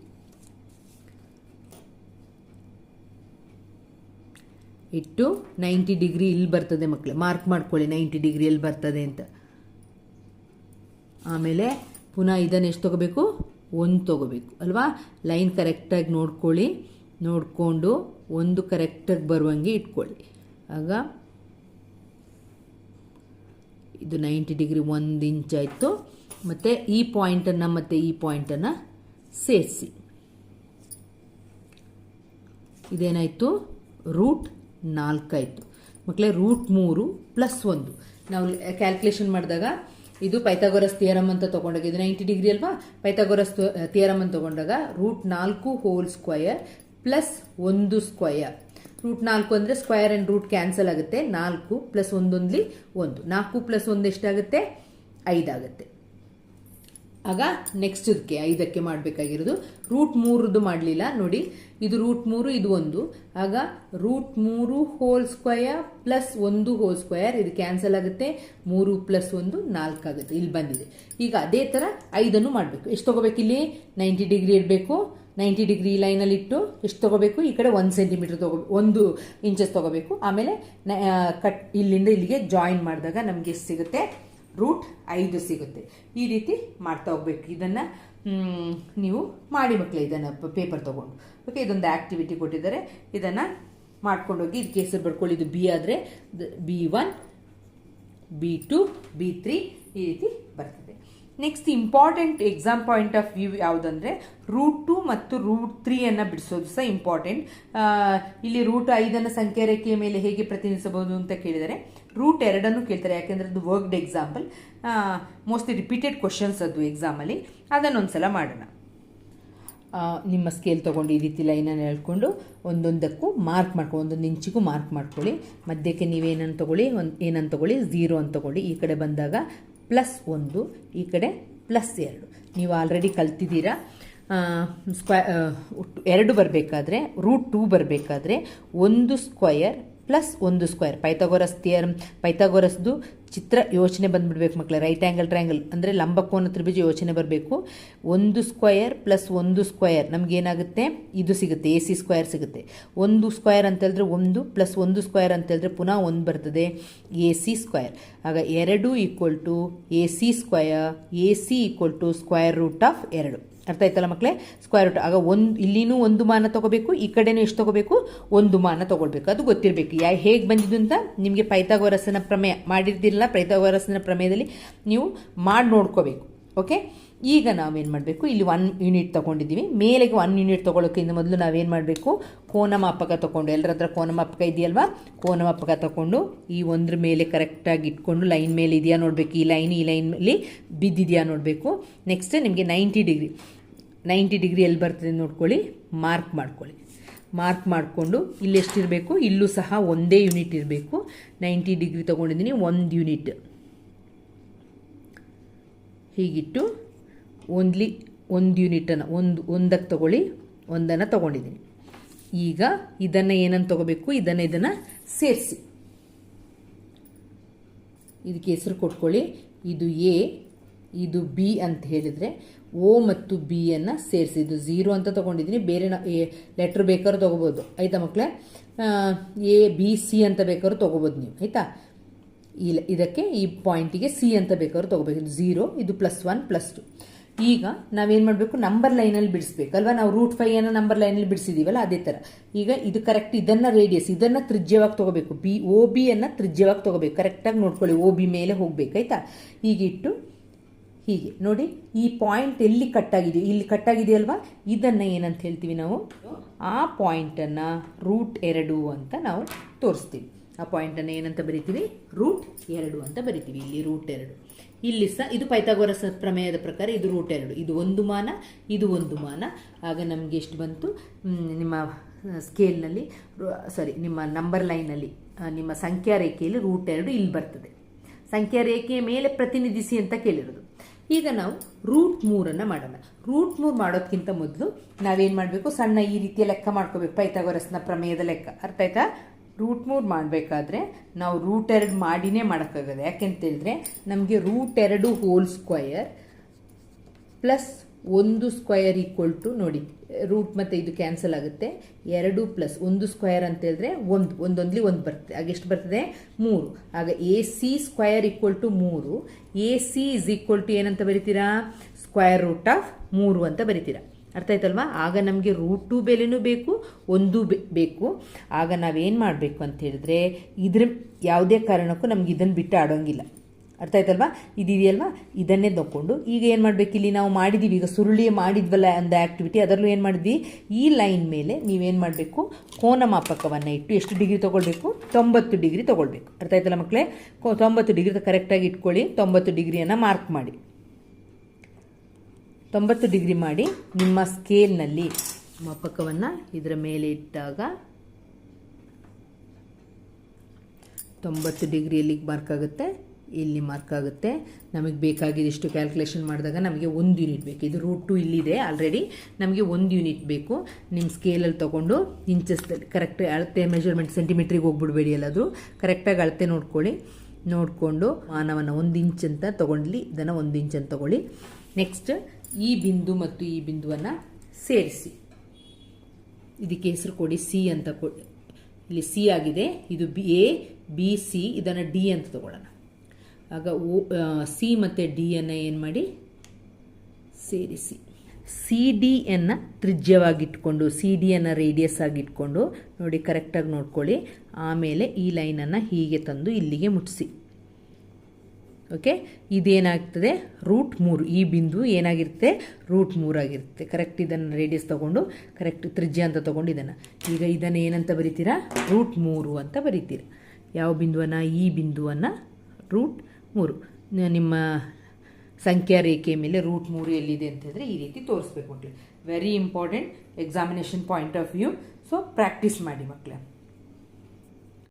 ಇಟ್ಟು ನೈಂಟಿ ಡಿಗ್ರಿ ಇಲ್ಲಿ ಬರ್ತದೆ ಮಕ್ಕಳು ಮಾರ್ಕ್ ಮಾಡ್ಕೊಳ್ಳಿ, ನೈಂಟಿ ಡಿಗ್ರಿ ಎಲ್ಲಿ ಬರ್ತದೆ ಅಂತ. ಆಮೇಲೆ ಪುನಃ ಇದನ್ನು ಎಷ್ಟು ತೊಗೋಬೇಕು? ಒಂದು ತೊಗೋಬೇಕು, ಅಲ್ವಾ? ಲೈನ್ ಕರೆಕ್ಟಾಗಿ ನೋಡ್ಕೊಳ್ಳಿ. ನೋಡಿಕೊಂಡು ಒಂದು ಕರೆಕ್ಟಾಗಿ ಬರುವಂಗೆ ಇಟ್ಕೊಳ್ಳಿ. ಆಗ ಇದು ನೈಂಟಿ ಡಿಗ್ರಿ ಒಂದು ಇಂಚ್ ಆಯಿತು. ಮತ್ತು ಈ ಪಾಯಿಂಟನ್ನು ಮತ್ತು ಈ ಪಾಯಿಂಟನ್ನು ಸೇರಿಸಿ. ಇದೇನಾಯಿತು? ರೂಟ್ ನಾಲ್ಕಾಯಿತು ಮಕ್ಕಳೇ ರೂಟ್ ಮೂರು ಪ್ಲಸ್ ಒಂದು. ನಾವು ಕ್ಯಾಲ್ಕುಲೇಷನ್ ಮಾಡಿದಾಗ ಇದು ಪೈಥಾಗೊರಸ್ ಥಿಯರಮ್ ಅಂತ ತಗೊಂಡಾಗ, ಇದು ನೈಂಟಿ ಡಿಗ್ರಿ ಅಲ್ವಾ? ಪೈಥಾಗೊರಸ್ ಥಿಯರಮ್ ಅಂತ ತಗೊಂಡಾಗ ರೂಟ್ ನಾಲ್ಕು ಹೋಲ್ ಸ್ಕ್ವಯರ್ ಪ್ಲಸ್ ಒಂದು ಸ್ಕ್ವಯರ್ ರೂಟ್ ನಾಲ್ಕು ಅಂದರೆ ಸ್ಕ್ವಯರ್ ಆ್ಯಂಡ್ ರೂಟ್ ಕ್ಯಾನ್ಸಲ್ ಆಗುತ್ತೆ. ನಾಲ್ಕು ಪ್ಲಸ್ ಒಂದೊಂದ್ಲಿ ಒಂದು. ನಾಲ್ಕು ಪ್ಲಸ್ ಒಂದು ಎಷ್ಟಾಗುತ್ತೆ? ಐದಾಗುತ್ತೆ. ಆಗ ನೆಕ್ಸ್ಟ್ ಇದಕ್ಕೆ ಐದಕ್ಕೆ ಮಾಡಬೇಕಾಗಿರೋದು. ರೂಟ್ ಮೂರದ್ದು ಮಾಡಲಿಲ್ಲ, ನೋಡಿ. ಇದು ರೂಟ್ ಮೂರು, ಇದು ಒಂದು. ಆಗ ರೂಟ್ ಮೂರು ಹೋಲ್ ಸ್ಕ್ವಯರ್ ಪ್ಲಸ್ ಒಂದು ಹೋಲ್ ಸ್ಕ್ವಯರ್ ಇದು ಕ್ಯಾನ್ಸಲ್ ಆಗುತ್ತೆ. ಮೂರು ಪ್ಲಸ್ ಒಂದು ನಾಲ್ಕು ಆಗುತ್ತೆ. ಇಲ್ಲಿ ಬಂದಿದೆ. ಈಗ ಅದೇ ಥರ ಐದನ್ನು ಮಾಡಬೇಕು. ಎಷ್ಟು ತೊಗೋಬೇಕು ಇಲ್ಲಿ? ನೈಂಟಿ ಡಿಗ್ರಿ ಇಡಬೇಕು. ನೈಂಟಿ ಡಿಗ್ರಿ ಲೈನಲ್ಲಿ ಇಟ್ಟು ಎಷ್ಟು ತೊಗೋಬೇಕು? ಈ ಕಡೆ ಒಂದು ಸೆಂಟಿಮೀಟರ್ ತಗೋ, ಒಂದು ಇಂಚಸ್ ತೊಗೋಬೇಕು. ಆಮೇಲೆ ಕಟ್ ಇಲ್ಲಿಂದ ಇಲ್ಲಿಗೆ ಜಾಯಿನ್ ಮಾಡಿದಾಗ ನಮಗೆ ಎಷ್ಟು ಸಿಗುತ್ತೆ? ರೂಟ್ ಐದು ಸಿಗುತ್ತೆ. ಈ ರೀತಿ ಮಾಡ್ತಾ ಹೋಗ್ಬೇಕು. ಇದನ್ನು ನೀವು ಮಾಡಿ ಮಕ್ಕಳೇ ಇದನ್ನು ಪೇಪರ್ ತೊಗೊಂಡು. ಓಕೆ ಇದೊಂದು ಆ್ಯಕ್ಟಿವಿಟಿ ಕೊಟ್ಟಿದ್ದಾರೆ. ಇದನ್ನು ಮಾಡ್ಕೊಂಡೋಗಿ ಇದಕ್ಕೆ ಹೆಸರು ಬರ್ಕೊಳ್ಳಿ ಇದು ಬಿ ಆದರೆ B one B two B three ಈ ರೀತಿ ಬರ್ತದೆ. Next important exam point of view ಯಾವುದಂದ್ರೆ ರೂಟ್ ಟು ಮತ್ತು ರೂಟ್ ತ್ರೀಯನ್ನು ಬಿಡಿಸೋದು ಸಹ ಇಂಪಾರ್ಟೆಂಟ್ ಇಲ್ಲಿ ರೂಟ್ ಐದನ್ನು ಸಂಖ್ಯಾ ರೇಖೆಯ ಮೇಲೆ ಹೇಗೆ ಪ್ರತಿನಿಧಿಸಬಹುದು ಅಂತ ಕೇಳಿದರೆ ರೂಟ್ ಎರಡನ್ನು ಕೇಳ್ತಾರೆ. ಯಾಕೆಂದರೆ ಅದು worked example mostly repeated questions ಅದು ಎಕ್ಸಾಮಲ್ಲಿ ಅದನ್ನೊಂದು ಸಲ ಮಾಡೋಣ. ನಿಮ್ಮ ಸ್ಕೇಲ್ ತೊಗೊಂಡು ಈ ರೀತಿ ಲೈನನ್ನು ಹೇಳ್ಕೊಂಡು ಒಂದೊಂದಕ್ಕೂ ಮಾರ್ಕ್ ಮಾಡ್ಕೊಂಡು ಒಂದೊಂದು ಇಂಚಿಗೂ ಮಾರ್ಕ್ ಮಾಡ್ಕೊಳ್ಳಿ. ಮಧ್ಯಕ್ಕೆ ನೀವೇನನ್ನು ತೊಗೊಳ್ಳಿ? ಒಂದು, ಏನನ್ನು ತೊಗೊಳ್ಳಿ? ಝೀರೋ ಅಂತ ತೊಗೊಳ್ಳಿ. ಈ ಕಡೆ ಬಂದಾಗ ಪ್ಲಸ್ ಒಂದು, ಈ ಕಡೆ ಪ್ಲಸ್ ಎರಡು. ನೀವು ಆಲ್ರೆಡಿ ಕಲ್ತಿದ್ದೀರಾ? ಸ್ಕ್ವ ಎರಡು ಬರಬೇಕಾದ್ರೆ ರೂಟ್ ಟೂ ಬರಬೇಕಾದ್ರೆ, ಒಂದು ಸ್ಕ್ವಯರ್ ಪ್ಲಸ್ ಒಂದು ಸ್ಕ್ವೇರ್ ಪೈಥಾಗೋರಸ್ ಥಿಯರ್ ಪೈಥಾಗೋರಸ್ದು ಚಿತ್ರ ಯೋಚನೆ ಬಂದ್ಬಿಡ್ಬೇಕು ಮಕ್ಕಳೇ ರೈಟ್ ಆ್ಯಂಗಲ್ ಟ್ರಯಾಂಗಲ್ ಅಂದರೆ ಲಂಬಕೋನ ತ್ರಿಭುಜ ಯೋಚನೆ ಬರಬೇಕು. ಒಂದು ಸ್ಕ್ವಯರ್ ಪ್ಲಸ್ ಒಂದು ಸ್ಕ್ವಯರ್ ನಮಗೇನಾಗುತ್ತೆ ಇದು ಸಿಗುತ್ತೆ. ಎ ಸಿ ಸ್ಕ್ವಯರ್ ಸಿಗುತ್ತೆ. ಒಂದು ಸ್ಕ್ವಯರ್ ಅಂತ ಹೇಳಿದ್ರೆ ಒಂದು ಪ್ಲಸ್ ಒಂದು ಸ್ಕ್ವಯರ್ ಅಂತ ಹೇಳಿದ್ರೆ ಪುನಃ ಒಂದು ಬರ್ತದೆ. ಎ ಸಿ ಸ್ಕ್ವಯರ್ ಆಗ ಎರಡು equal to A C square A C equal to square root of ಎರಡು. ಅರ್ಥ ಆಯ್ತಲ್ಲ ಮಕ್ಕಳೇ ಸ್ಕ್ವೇರ್ ರೂಟ್ ಆಗ ಒಂದು, ಇಲ್ಲಿನೂ ಒಂದು ಮಾನ ತಗೋಬೇಕು, ಈ ಕಡೆನೂ ಎಷ್ಟು ತಗೋಬೇಕು? ಒಂದು ಮಾನ ತಗೊಳ್ಬೇಕು. ಅದು ಗೊತ್ತಿರಬೇಕು. ಯಾ, ಹೇಗೆ ಬಂದಿದ್ದು ಅಂತ? ನಿಮಗೆ ಪೈತಾಗೋರಸನ ಪ್ರಮೇಯ ಮಾಡಿರ್ದಿಲ್ಲ ಪೈಥಾಗೋರಸನ ಪ್ರಮೇಯದಲ್ಲಿ ನೀವು ಮಾಡಿ ನೋಡ್ಕೋಬೇಕು, ಓಕೆ? ಈಗ ನಾವೇನು ಮಾಡಬೇಕು? ಇಲ್ಲಿ ಒನ್ ಯೂನಿಟ್ ತೊಗೊಂಡಿದ್ದೀವಿ. ಮೇಲೆಗೆ ಒನ್ ಯೂನಿಟ್ ತೊಗೊಳೋಕ್ಕಿಂತ ಮೊದಲು ನಾವೇನು ಮಾಡಬೇಕು? ಕೋನಮಾಪಕ ತೊಗೊಂಡು ಎಲ್ಲರ ಹತ್ರ ಕೋನಮಾಪಕ ಇದೆಯಲ್ವಾ? ಕೋನಮಾಪಕ ತೊಗೊಂಡು ಈ ಒಂದ್ರ ಮೇಲೆ ಕರೆಕ್ಟಾಗಿ ಇಟ್ಕೊಂಡು ಲೈನ್ ಮೇಲೆ ಇದೆಯಾ ನೋಡಬೇಕು. ಈ ಲೈನ್ ಈ ಲೈನಲ್ಲಿ ಬಿದ್ದಿದೆಯಾ ನೋಡಬೇಕು. ನೆಕ್ಸ್ಟ್ ನಿಮಗೆ ನೈಂಟಿ ಡಿಗ್ರಿ ನೈಂಟಿ ಡಿಗ್ರಿ ಎಲ್ಲಿ ಬರ್ತದೆ ನೋಡ್ಕೊಳ್ಳಿ ಮಾರ್ಕ್ ಮಾಡ್ಕೊಳ್ಳಿ. ಮಾರ್ಕ್ ಮಾಡಿಕೊಂಡು ಇಲ್ಲಿ ಎಷ್ಟಿರಬೇಕು, ಇಲ್ಲೂ ಸಹ ಒಂದೇ ಯೂನಿಟ್ ಇರಬೇಕು. ನೈಂಟಿ ಡಿಗ್ರಿ ತೊಗೊಂಡಿದ್ದೀನಿ, ಒಂದು ಯೂನಿಟ್. ಹೀಗಿಟ್ಟು ಒಂದ್ಲಿ ಒಂದು ಯೂನಿಟನ್ನು, ಒಂದು ಒಂದಕ್ಕೆ ತಗೊಳ್ಳಿ, ಒಂದನ್ನು ತಗೊಂಡಿದ್ದೀನಿ. ಈಗ ಇದನ್ನು ಏನನ್ನು ತೊಗೋಬೇಕು, ಇದನ್ನು ಇದನ್ನು ಸೇರಿಸಿ. ಇದಕ್ಕೆ ಹೆಸರು ಕೊಟ್ಕೊಳ್ಳಿ. ಇದು ಎ, ಇದು ಬಿ ಅಂತ ಹೇಳಿದರೆ ಓ ಮತ್ತು ಬಿ ಅನ್ನು ಸೇರಿಸಿದ್ದು ಝೀರೋ ಅಂತ ತೊಗೊಂಡಿದ್ದೀನಿ. ಬೇರೆ ಲೆಟ್ರ್ ಬೇಕಾದ್ರೂ ತೊಗೋಬೋದು. ಆಯಿತಾ ಮಕ್ಕಳೇ ಎ, ಬಿ, ಸಿ ಅಂತ ಬೇಕಾದ್ರೂ ತೊಗೋಬೋದು ನೀವು. ಆಯಿತಾ? ಇಲ್ಲ, ಇದಕ್ಕೆ ಈ ಪಾಯಿಂಟಿಗೆ ಸಿ ಅಂತ ಬೇಕಾದ್ರೂ ತೊಗೋಬೇಕು. ಇದು ಝೀರೋ ಇದು ಪ್ಲಸ್ ಒನ್ ಪ್ಲಸ್ ಟು ಈಗ ನಾವೇನು ಮಾಡಬೇಕು? ನಂಬರ್ ಲೈನಲ್ಲಿ ಬಿಡಿಸ್ಬೇಕಲ್ವಾ ನಾವು ರೂಟ್ ಫೈವ್ ಅನ್ನು ನಂಬರ್ ಲೈನಲ್ಲಿ ಬಿಡಿಸಿದ್ದೀವಲ್ಲ ಅದೇ ಥರ ಈಗ ಇದು ಕರೆಕ್ಟ್ ಇದನ್ನು ರೇಡಿಯಸ್ ಇದನ್ನು ತ್ರಿಜ್ಯವಾಗಿ ತೊಗೋಬೇಕು. ಬಿ, ಓ ಬಿಯನ್ನು ತ್ರಿಜ್ಯವಾಗಿ ತೊಗೋಬೇಕು. ಕರೆಕ್ಟಾಗಿ ನೋಡ್ಕೊಳ್ಳಿ, ಓ, ಬಿ ಮೇಲೆ ಹೋಗ್ಬೇಕು. ಆಯ್ತಾ? ಹೀಗಿಟ್ಟು ಹೀಗೆ. ನೋಡಿ, ಈ ಪಾಯಿಂಟ್ ಎಲ್ಲಿ ಕಟ್ಟಾಗಿದೆ ಇಲ್ಲಿ ಕಟ್ಟಾಗಿದೆಯಲ್ವಾ ಇದನ್ನು ಏನಂತ ಹೇಳ್ತೀವಿ ನಾವು? ಆ ಪಾಯಿಂಟನ್ನು ರೂಟ್ ಎರಡು ಅಂತ ನಾವು ತೋರಿಸ್ತೀವಿ. ಆ ಪಾಯಿಂಟನ್ನು ಏನಂತ ಬರಿತೀವಿ? ರೂಟ್ ಎರಡು ಅಂತ ಬರಿತೀವಿ. ಇಲ್ಲಿ ರೂಟ್ ಎರಡು. ಇಲ್ಲಿ ಸಹ, ಇದು ಪೈಥಾಗೋರಸ್ ಪ್ರಮೇಯದ ಪ್ರಕಾರ ಇದು ರೂಟ್ ಎರಡು. ಇದು ಒಂದು ಮಾನ, ಇದು ಒಂದು ಮಾನ. ಆಗ ನಮಗೆ ಎಷ್ಟು ಬಂತು? ನಿಮ್ಮ ಸ್ಕೇಲ್ನಲ್ಲಿ ಸಾರಿ ನಿಮ್ಮ ನಂಬರ್ ಲೈನಲ್ಲಿ ನಿಮ್ಮ ಸಂಖ್ಯಾ ರೇಖೆಯಲ್ಲಿ ರೂಟ್ ಎರಡು ಇಲ್ಲಿ ಬರ್ತದೆ. ಸಂಖ್ಯಾ ರೇಖೆಯ ಮೇಲೆ ಪ್ರತಿನಿಧಿಸಿ ಅಂತ ಕೇಳಿರೋದು. ಈಗ ನಾವು ರೂಟ್ ಮೂರನ್ನು ಮಾಡೋಣ. ರೂಟ್ ಮೂರು ಮಾಡೋದಕ್ಕಿಂತ ಮೊದಲು ನಾವೇನು ಮಾಡಬೇಕು? ಸಣ್ಣ ಈ ರೀತಿಯ ಲೆಕ್ಕ ಮಾಡ್ಕೋಬೇಕು. ಪೈಥಾಗೋರಸ್ನ ಪ್ರಮೇಯದ ಲೆಕ್ಕ. ಅರ್ಥ ಆಯ್ತಾ? ರೂಟ್ ಮೂರು ಮಾಡಬೇಕಾದ್ರೆ ನಾವು ರೂಟ್ ಎರಡು ಮಾಡಿನೇ ಮಾಡೋಕ್ಕಾಗೋದು ಯಾಕೆಂತ ಹೇಳಿದ್ರೆ ನಮಗೆ ರೂಟ್ ಎರಡು ಹೋಲ್ ಸ್ಕ್ವಯರ್ ಪ್ಲಸ್ ಒಂದು ಸ್ಕ್ವಯರ್ ಈಕ್ವಲ್ ಟು ನೋಡಿ, ರೂಟ್ ಮತ್ತು ಇದು ಕ್ಯಾನ್ಸಲ್ ಆಗುತ್ತೆ. ಎರಡು ಪ್ಲಸ್ ಒಂದು ಸ್ಕ್ವಯರ್ ಅಂತ ಹೇಳಿದ್ರೆ ಒಂದು, ಒಂದೊಂದ್ಲಿ ಒಂದು ಬರ್ತದೆ. ಆಗ ಎಷ್ಟು ಬರ್ತದೆ? ಮೂರು. ಆಗ A C square equal to ಮೂರು. A C is equal to ಏನಂತ ಬರಿತೀರಾ? ಸ್ಕ್ವಯರ್ ರೂಟ್ ಆಫ್ ಮೂರು ಅಂತ ಬರಿತೀರಾ. ಅರ್ಥ ಆಯ್ತಲ್ವಾ? ಆಗ ನಮಗೆ ರೂಟ್ ಬೆಲೆನೂ ಬೇಕು, ಒಂದು ಬೇಕು. ಆಗ ನಾವೇನು ಮಾಡಬೇಕು ಅಂತ ಹೇಳಿದ್ರೆ ಇದ್ರ ಯಾವುದೇ ಕಾರಣಕ್ಕೂ ನಮ್ಗೆ ಇದನ್ನು ಬಿಟ್ಟು ಆಡೋಂಗಿಲ್ಲ. ಅರ್ಥ ಆಯ್ತಲ್ವಾ? ಇದಿದೆಯಲ್ವಾ ಇದನ್ನೇ ತಗೊಂಡು ಈಗ ಏನು ಮಾಡಬೇಕು ಇಲ್ಲಿ? ನಾವು ಮಾಡಿದ್ದೀವಿ ಈಗ ಸುರುಳಿ ಮಾಡಿದ್ವಲ್ಲ ಅಂದ ಆ್ಯಕ್ಟಿವಿಟಿ ಅದರಲ್ಲೂ ಏನು ಮಾಡಿದ್ವಿ? ಈ ಲೈನ್ ಮೇಲೆ ನೀವೇನು ಮಾಡಬೇಕು? ಕೋನ ಮಾಪಕವನ್ನು ಇಟ್ಟು ಎಷ್ಟು ಡಿಗ್ರಿ ತೊಗೊಳ್ಬೇಕು? ತೊಂಬತ್ತು ಡಿಗ್ರಿ ತೊಗೊಳ್ಬೇಕು. ಅರ್ಥ ಆಯ್ತಲ್ಲ ಮಕ್ಕಳೇ ತೊಂಬತ್ತು ಡಿಗ್ರಿ ಕರೆಕ್ಟಾಗಿ ಇಟ್ಕೊಳ್ಳಿ. ತೊಂಬತ್ತು ಡಿಗ್ರಿಯನ್ನು ಮಾರ್ಕ್ ಮಾಡಿ. ತೊಂಬತ್ತು ಡಿಗ್ರಿ ಮಾಡಿ ನಿಮ್ಮ ಸ್ಕೇಲ್ನಲ್ಲಿ ಮಾಪಕವನ್ನು ಇದರ ಮೇಲೆ ಇಟ್ಟಾಗ ತೊಂಬತ್ತು ಡಿಗ್ರಿಯಲ್ಲಿ ಮಾರ್ಕ್ ಆಗುತ್ತೆ. ಇಲ್ಲಿ ಮಾರ್ಕ್ ಆಗುತ್ತೆ. ನಮಗೆ ಬೇಕಾಗಿದ್ದಿಷ್ಟು ಕ್ಯಾಲ್ಕುಲೇಷನ್ ಮಾಡಿದಾಗ ನಮಗೆ ಒಂದು ಯೂನಿಟ್ ಬೇಕು. ಇದು ರೂಟ್ ಟು ಇಲ್ಲಿದೆ ಆಲ್ರೆಡಿ ನಮಗೆ ಒಂದು ಯೂನಿಟ್ ಬೇಕು. ನಿಮ್ಮ ಸ್ಕೇಲಲ್ಲಿ ತೊಗೊಂಡು ಇಂಚಸ್ದಲ್ಲಿ ಕರೆಕ್ಟ್ ಅಳತೆ ಮೆಜರ್ಮೆಂಟ್ ಸೆಂಟಿಮೀಟ್ರಿಗೆ ಹೋಗ್ಬಿಡ್ಬೇಡಿ ಎಲ್ಲಾದರೂ. ಕರೆಕ್ಟಾಗಿ ಅಳತೆ ನೋಡ್ಕೊಳ್ಳಿ. ನೋಡಿಕೊಂಡು ಮಾನವನ ಒಂದು ಇಂಚ್ ಅಂತ ತೊಗೊಂಡ್ಲಿ, ಇದನ್ನು ಒಂದು ಇಂಚ್ ಅಂತ ತೊಗೊಳ್ಳಿ. ನೆಕ್ಸ್ಟ್ ಈ ಬಿಂದು ಮತ್ತು ಈ ಬಿಂದುವನ್ನು ಸೇರಿಸಿ. ಇದಕ್ಕೆ ಹೆಸರು ಕೊಡಿ ಸಿ ಅಂತ ಕೊಡಿ. ಇಲ್ಲಿ ಸಿ ಆಗಿದೆ. ಇದು ಬಿ ಎ ಬಿ ಸಿ ಇದನ್ನು ಡಿ ಅಂತ ತಗೊಳ್ಳೋಣ. ಆಗ ಓ ಸಿ ಮತ್ತು ಡಿಯನ್ನು ಏನು ಮಾಡಿ? ಸೇರಿಸಿ. ಸಿ ಡಿಯನ್ನು ತ್ರಿಜ್ಯವಾಗಿಟ್ಕೊಂಡು, ಸಿ ಡಿಯನ್ನು ರೇಡಿಯಸ್ ಆಗಿಟ್ಕೊಂಡು, ನೋಡಿ ಕರೆಕ್ಟಾಗಿ ನೋಡ್ಕೊಳ್ಳಿ. ಆಮೇಲೆ ಈ ಲೈನನ್ನು ಹೀಗೆ ತಂದು ಇಲ್ಲಿಗೆ ಮುಟ್ಟಿಸಿ ಓಕೆ ಇದೇನಾಗ್ತದೆ? ರೂಟ್ ಮೂರು. ಈ ಬಿಂದು ಏನಾಗಿರುತ್ತೆ? ರೂಟ್ ಮೂರಾಗಿರುತ್ತೆ ಕರೆಕ್ಟ್ ಇದನ್ನು ರೇಡಿಯಸ್ ತೊಗೊಂಡು ಕರೆಕ್ಟ್ ತ್ರಿಜ್ಯ ಅಂತ ತೊಗೊಂಡು ಇದನ್ನು. ಈಗ ಇದನ್ನು ಏನಂತ ಬರಿತೀರಾ? ರೂಟ್ ಮೂರು ಅಂತ ಬರಿತೀರ. ಯಾವ ಬಿಂದುವನ್ನು? ಈ ಬಿಂದುವನ್ನು ರೂಟ್ ಮೂರು. ನಿಮ್ಮ ಸಂಖ್ಯಾ ರೇಖೆಯ ಮೇಲೆ ರೂಟ್ ಮೂರು ಎಲ್ಲಿದೆ ಅಂತಂದರೆ ಈ ರೀತಿ ತೋರಿಸ್ಬೇಕು ಮಕ್ಕಳು very important examination point of view so practice ಮಾಡಿ ಮಕ್ಕಳೇ